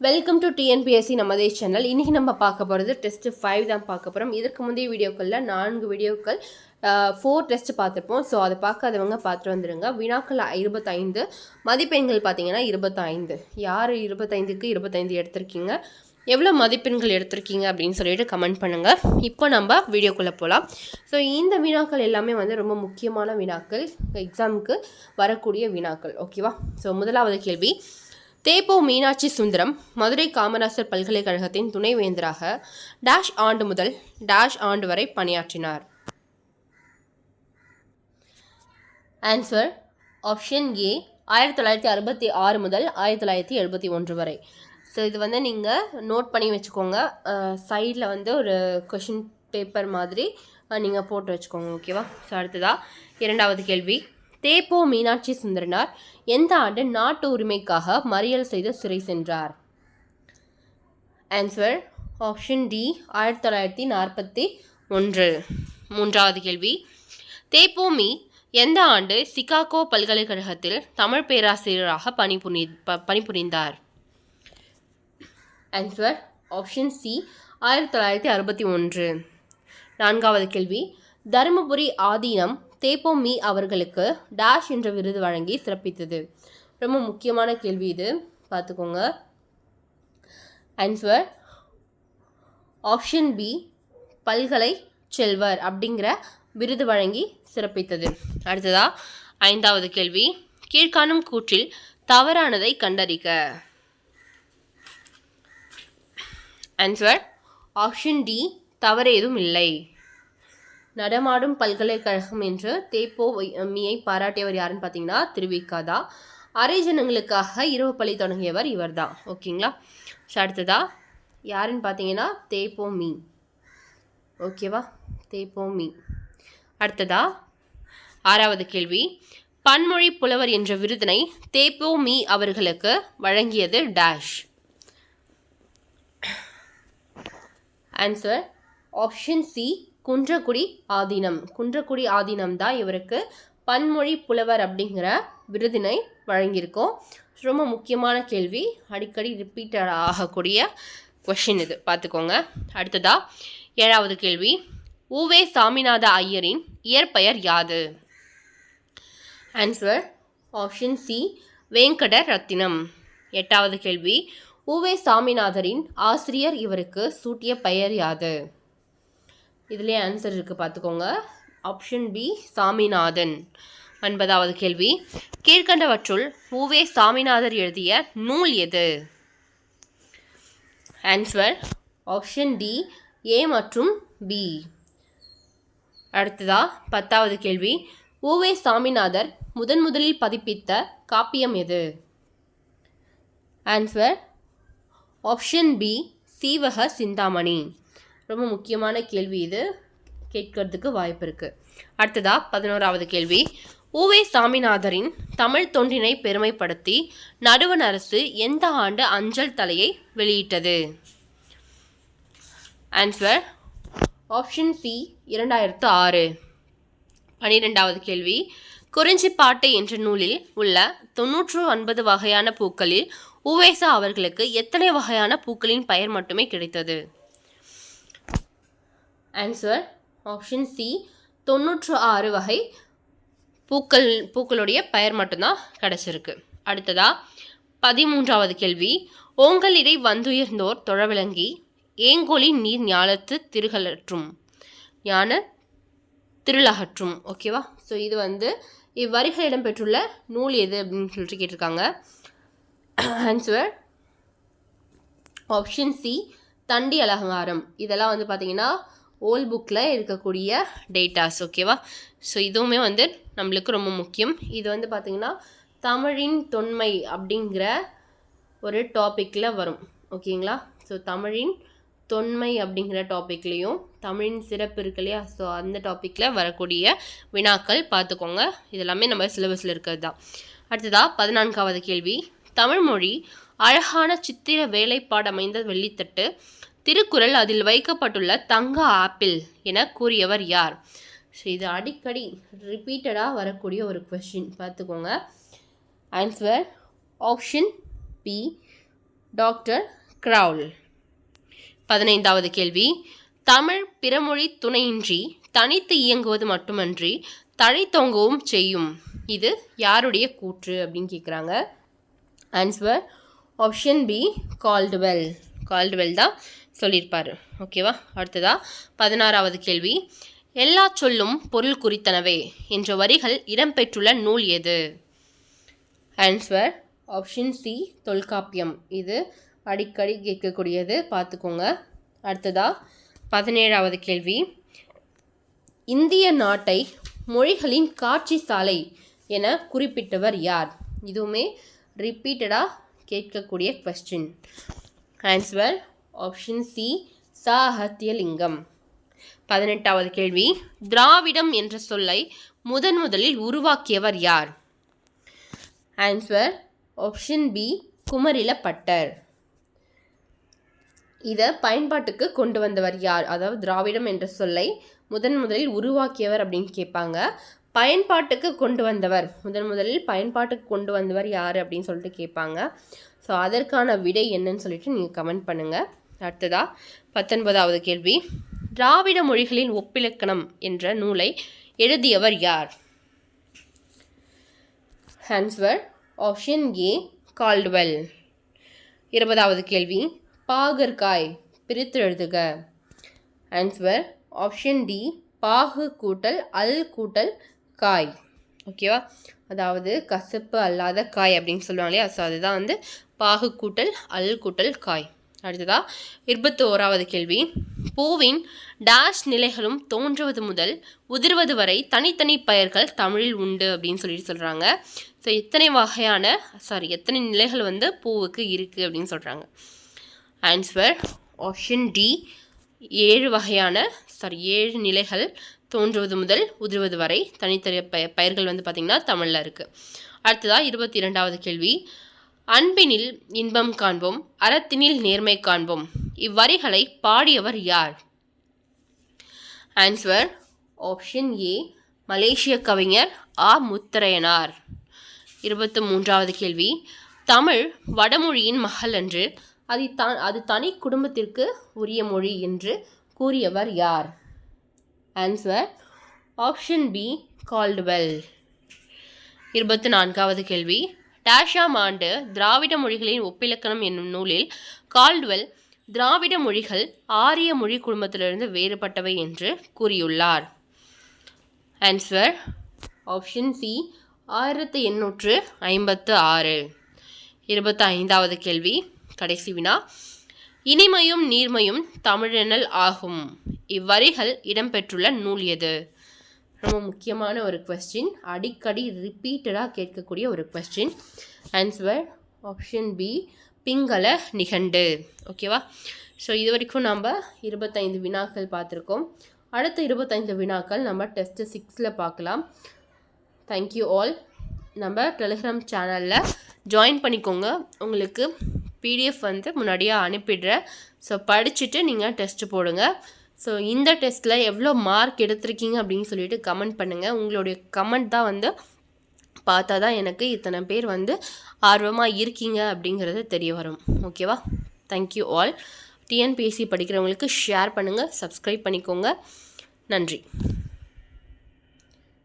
Welcome to TNPSC நமதே channel இன்றைக்கி நம்ம பார்க்க போகிறது டெஸ்ட்டு ஃபைவ் தான் பார்க்க போகிறோம் இதற்கு முந்தைய வீடியோக்களில் நான்கு வீடியோக்கள் ஃபோர் டெஸ்ட் பார்த்துருப்போம். ஸோ அதை பார்க்காதவங்க பார்த்துட்டு வந்துடுங்க வினாக்கள் இருபத்தைந்து மதிப்பெண்கள் பார்த்தீங்கன்னா இருபத்தைந்து. யார் இருபத்தைந்துக்கு இருபத்தைந்து எடுத்திருக்கீங்க? எவ்வளோ மதிப்பெண்கள் எடுத்திருக்கீங்க அப்படின்னு சொல்லிட்டு கமெண்ட் பண்ணுங்கள் இப்போ நம்ம வீடியோக்குள்ளே போகலாம் ஸோ இந்த வினாக்கள் எல்லாமே வந்து ரொம்ப முக்கியமான வினாக்கள். எக்ஸாமுக்கு வரக்கூடிய வினாக்கள். ஓகேவா ஸோ முதலாவது கேள்வி. தேப்போ மீனாட்சி சுந்தரம் மதுரை காமராசர் பல்கலைக்கழகத்தின் துணைவேந்தராக டேஷ் ஆண்டு முதல் டேஷ் ஆண்டு வரை பணியாற்றினார். ஆன்சர் ஆப்ஷன் ஏ ஆயிரத்தி தொள்ளாயிரத்தி அறுபத்தி ஆறு முதல் ஆயிரத்தி தொள்ளாயிரத்தி எழுபத்தி ஒன்று வரை. ஸோ இது வந்து நீங்கள் நோட் பண்ணி வச்சுக்கோங்க. சைடில் வந்து ஒரு கொஷின் பேப்பர் மாதிரி நீங்கள் போட்டு வச்சுக்கோங்க ஓகேவா ஸோ அடுத்ததாக இரண்டாவது கேள்வி. தேப்போ மீனாட்சி சுந்தரனார் எந்த ஆண்டு நாட்டு உரிமைக்காக மறியல் செய்து சிறை சென்றார்? ஆன்சர் ஆப்ஷன் டி ஆயிரத்தி தொள்ளாயிரத்தி நாற்பத்தி ஒன்று. மூன்றாவது கேள்வி. தேப்போ மீ எந்த ஆண்டு சிகாகோ பல்கலைக்கழகத்தில் தமிழ் பேராசிரியராக பணிபுரி ப பணிபுரிந்தார்? ஆன்சர் ஆப்ஷன் சி ஆயிரத்தி தொள்ளாயிரத்தி அறுபத்தி ஒன்று. நான்காவது கேள்வி. தருமபுரி ஆதீனம் தேப்போ மீ அவர்களுக்கு டேஷ் என்ற விருது வழங்கி சிறப்பித்தது. ரொம்ப முக்கியமான கேள்வி இது. பார்த்துக்கோங்க. ஆன்சர் ஆப்ஷன் பி பல்கலை செல்வர் அப்படிங்கிற விருது வழங்கி சிறப்பித்தது. அடுத்ததா ஐந்தாவது கேள்வி. கீழ்காணும் கூற்றில் தவறானதை கண்டறிக. ஆன்சர் ஆப்ஷன் டி தவறு ஏதும் இல்லை. நடமாடும் பல்கலைக்கழகம் என்று தேப்போ மீயை பாராட்டியவர் யாருன்னு பார்த்தீங்கன்னா திருவிக்காதா. அரை ஜனங்களுக்காக இரவு பள்ளி தொடங்கியவர் இவர் தான் ஓகேங்களா? ஸோ அடுத்ததா யாருன்னு பார்த்தீங்கன்னா தேப்போ மீ. ஓகேவா? தேப்போ மீ. அடுத்ததா ஆறாவது கேள்வி. பன்மொழி புலவர் என்ற விருதினை தேப்போ மீ அவர்களுக்கு வழங்கியது dash. Answer option C Kundrakudi Adheenam. Kundrakudi Adheenam தான் இவருக்கு பன்மொழி புலவர் அப்படிங்கிற விருதினை வழங்கியிருக்கோம். ரொம்ப முக்கியமான கேள்வி. அடிக்கடி ரிப்பீட்டட் ஆகக்கூடிய கொஷின் இது. பார்த்துக்கோங்க. அடுத்ததா ஏழாவது கேள்வி. உவே சாமிநாத ஐயரின் இயற்பெயர் யாது? Answer option C Venkata Rathinam எட்டாவது கேள்வி. உவே சாமிநாதரின் ஆசிரியர் இவருக்கு சூட்டிய பெயர் யாது? இதுலேயே ஆன்சர் இருக்குது பார்த்துக்கோங்க ஆப்ஷன் பி சாமிநாதன். ஒன்பதாவது கேள்வி. கீழ்கண்டவற்றுள் ஊவே சாமிநாதர் எழுதிய நூல் எது? ஆன்சர் ஆப்ஷன் டி ஏ மற்றும் பி அடுத்ததா பத்தாவது கேள்வி. ஊவே சாமிநாதர் முதன் முதலில் பதிப்பித்த காப்பியம் எது? Answer option B Seevaka Chintamani. ரொம்ப முக்கியமான கேள்வி இது. கேட்கறதுக்கு வாய்ப்பு இருக்குது அடுத்ததாக பதினோராவது கேள்வி. உவே சாமிநாதரின் தமிழ் தொண்டினை பெருமைப்படுத்தி நடுவண் அரசு எந்த ஆண்டு அஞ்சல் தலையை வெளியிட்டது? ஆன்சர் ஆப்ஷன் சி இரண்டாயிரத்து ஆறு. பனிரெண்டாவது கேள்வி. குறிஞ்சிப்பாட்டு என்ற நூலில் உள்ள தொன்னூற்று ஒன்பது வகையான பூக்களில் உவேசா அவர்களுக்கு எத்தனை வகையான பூக்களின் பெயர் மட்டுமே கிடைத்தது? ஆன்சர் ஆப்ஷன் சி தொண்ணூற்று ஆறு வகை பூக்கள் பூக்களுடைய பெயர் மட்டும்தான் கிடச்சிருக்கு. அடுத்ததா பதிமூன்றாவது கேள்வி. ஓங்கலிடை வந்துயர்ந்தோர் தொழவிளங்கி ஏங்கோலி நீர் ஞாலத்து திருகலற்றும் ஞான திருளகற்றும். ஓகேவா ஸோ இது வந்து இவ்வரிகள் இடம்பெற்றுள்ள நூல் எது அப்படின்னு சொல்லிட்டு கேட்டிருக்காங்க. ஆன்சர் ஆப்ஷன் சி தண்டி அலங்காரம் இதெல்லாம் வந்து பார்த்தீங்கன்னா ஓல் புக்கில் இருக்கக்கூடிய டேட்டாஸ் ஓகேவா ஸோ இதுவுமே வந்து நம்மளுக்கு ரொம்ப முக்கியம். இது வந்து பார்த்திங்கன்னா தமிழின் தொன்மை அப்படிங்கிற ஒரு டாப்பிக்கில் வரும் ஓகேங்களா ஸோ தமிழின் தொன்மை அப்படிங்கிற டாப்பிக்லேயும் தமிழின் சிறப்பு இருக்கு இல்லையா? ஸோ அந்த டாப்பிக்கில் வரக்கூடிய வினாக்கள் பார்த்துக்கோங்க இதெல்லாமே நம்ம சிலபஸில் இருக்கிறது தான். அடுத்ததாக பதினான்காவது கேள்வி. தமிழ்மொழி அழகான சித்திர வேலைப்பாடமைந்த வெள்ளித்தட்டு திருக்குறள் அதில் வைக்கப்பட்டுள்ள தங்க ஆப்பிள் என கூறியவர் யார்? ஸோ இது அடிக்கடி ரிப்பீட்டடாக வரக்கூடிய ஒரு கொஷின் பார்த்துக்கோங்க. Answer option B doctor Graul பதினைந்தாவது கேள்வி. தமிழ் பிறமொழி துணையின்றி தனித்து இயங்குவது மட்டுமன்றி தழைத்தொங்கவும் செய்யும். இது யாருடைய கூற்று அப்படின்னு கேட்குறாங்க answer option B Caldwell Caldwell தான் சொல்லியிருப்பார். ஓகேவா அடுத்ததா பதினாறாவது கேள்வி. எல்லா சொல்லும் பொருள் குறித்தனவே என்ற வரிகள் இடம்பெற்றுள்ள நூல் எது? Answer option C Tolkappiyam. இது அடிக்கடி கேட்கக்கூடியது. பார்த்துக்கோங்க. அடுத்ததா பதினேழாவது கேள்வி. இந்திய நாட்டை மொழிகளின் காட்சி சாலை என குறிப்பிட்டவர் யார்? இதுவுமே ரிப்பீட்டடாக கேட்கக்கூடிய question answer option C Sahathiyalingam பதினெட்டாவது கேள்வி. திராவிடம் என்ற சொல்லை முதன் முதலில் உருவாக்கியவர் யார்? Answer option B Kumarilabhattar. இதை பயன்பாட்டுக்கு கொண்டு வந்தவர் யார்? அதாவது திராவிடம் என்ற சொல்லை முதன் முதலில் உருவாக்கியவர் அப்படின்னு கேட்பாங்க. பயன்பாட்டுக்கு கொண்டு வந்தவர் முதன் முதலில் பயன்பாட்டுக்கு கொண்டு வந்தவர் யார் அப்படின்னு சொல்லிட்டு கேட்பாங்க. ஸோ அதற்கான விடை என்னன்னு சொல்லிட்டு நீங்கள் கமெண்ட் பண்ணுங்கள் அடுத்ததா பத்தொன்பதாவது கேள்வி. திராவிட மொழிகளின் ஒப்பிலக்கணம் என்ற நூலை எழுதியவர் யார்? ஆன்சர் ஆப்ஷன் ஏ கால்டுவெல் இருபதாவது கேள்வி பாகற்காய் பிரித்து எழுதுக. ஆன்சர் ஆப்ஷன் டி பாகு கூட்டல் அல் கூட்டல் காய். ஓகேவா அதாவது கசப்பு அல்லாத காய் அப்படின்னு சொல்லுவாங்க இல்லையா? ஸோ அதுதான் வந்து பாகு கூட்டல் அல் கூட்டல் காய். அடுத்ததா இருபத்தி ஓராவது கேள்வி. பூவின் டேஷ் நிலைகளும் தோன்றுவது முதல் உதிர்வது வரை தனித்தனி பெயர்கள் தமிழில் உண்டு அப்படின்னு சொல்லிட்டு சொல்கிறாங்க ஸோ எத்தனை வகையான சாரி எத்தனை நிலைகள் வந்து பூவுக்கு இருக்குது அப்படின்னு சொல்கிறாங்க ஆன்சர் ஆப்ஷன் டி ஏழு வகையான சாரி ஏழு நிலைகள் தோன்றுவது முதல் உதிர்வது வரை தனித்தனி பய பயிர்கள் வந்து பார்த்திங்கன்னா தமிழில் இருக்குது அடுத்ததாக இருபத்தி இரண்டாவது கேள்வி. அன்பினில் இன்பம் காண்போம் அறத்தினில் நேர்மை காண்போம். இவ்வரிகளை பாடியவர் யார்? ஆன்சர் ஆப்ஷன் ஏ மலேசிய கவிஞர் ஆ. முத்தரையனார். இருபத்தி மூன்றாவது கேள்வி. தமிழ் வடமொழியின் மகள் என்று அது த அது தனி குடும்பத்திற்கு உரிய மொழி என்று கூறியவர் யார்? ஆன்சர் ஆப்ஷன் பி கால்டுவெல் இருபத்தி நான்காவது கேள்வி. டேஷாம் ஆண்டு திராவிட மொழிகளின் ஒப்பிலக்கணம் என்னும் நூலில் கால்டுவெல் திராவிட மொழிகள் ஆரிய மொழி குடும்பத்திலிருந்து வேறுபட்டவை என்று கூறியுள்ளார். ஆன்சர் ஆப்ஷன் சி ஆயிரத்தி எண்ணூற்று ஐம்பத்து ஆறு இருபத்தி ஐந்தாவது கேள்வி. கடைசி வினா. இனிமையும் நீர்மையும் தமிழெனல் ஆகும். இவ்வரிகள் இடம்பெற்றுள்ள நூல் எது? ரொம்ப முக்கியமான ஒரு கொஸ்டின் அடிக்கடி ரிப்பீட்டடாக கேட்கக்கூடிய ஒரு question answer option B Pingala Nigandu. ஓகேவா ஸோ இது வரைக்கும் நம்ம இருபத்தைந்து வினாக்கள் பார்த்துருக்கோம். அடுத்த இருபத்தைந்து வினாக்கள் நம்ம டெஸ்ட்டு சிக்ஸில் பார்க்கலாம். தேங்க்யூ ஆல் நம்ம டெலிகிராம் சேனலில் ஜாயின் பண்ணிக்கோங்க. உங்களுக்கு பிடிஎஃப் வந்து முன்னாடியே அனுப்பிடுறேன். ஸோ படிச்சுட்டு நீங்கள் டெஸ்ட்டு போடுங்க. ஸோ இந்த டெஸ்ட்டில் எவ்வளோ மார்க் எடுத்திருக்கீங்க அப்படின்னு சொல்லிட்டு கமெண்ட் பண்ணுங்கள் உங்களுடைய கமெண்ட் தான் வந்து பார்த்தா தான் எனக்கு இத்தனை பேர் வந்து ஆர்வமாக இருக்கீங்க அப்படிங்கிறது தெரிய வரும். ஓகேவா தேங்க்யூ ஆல் டிஎன்பிஎஸ்சி படிக்கிறவங்களுக்கு ஷேர் பண்ணுங்கள் சப்ஸ்கிரைப் பண்ணிக்கோங்க. நன்றி.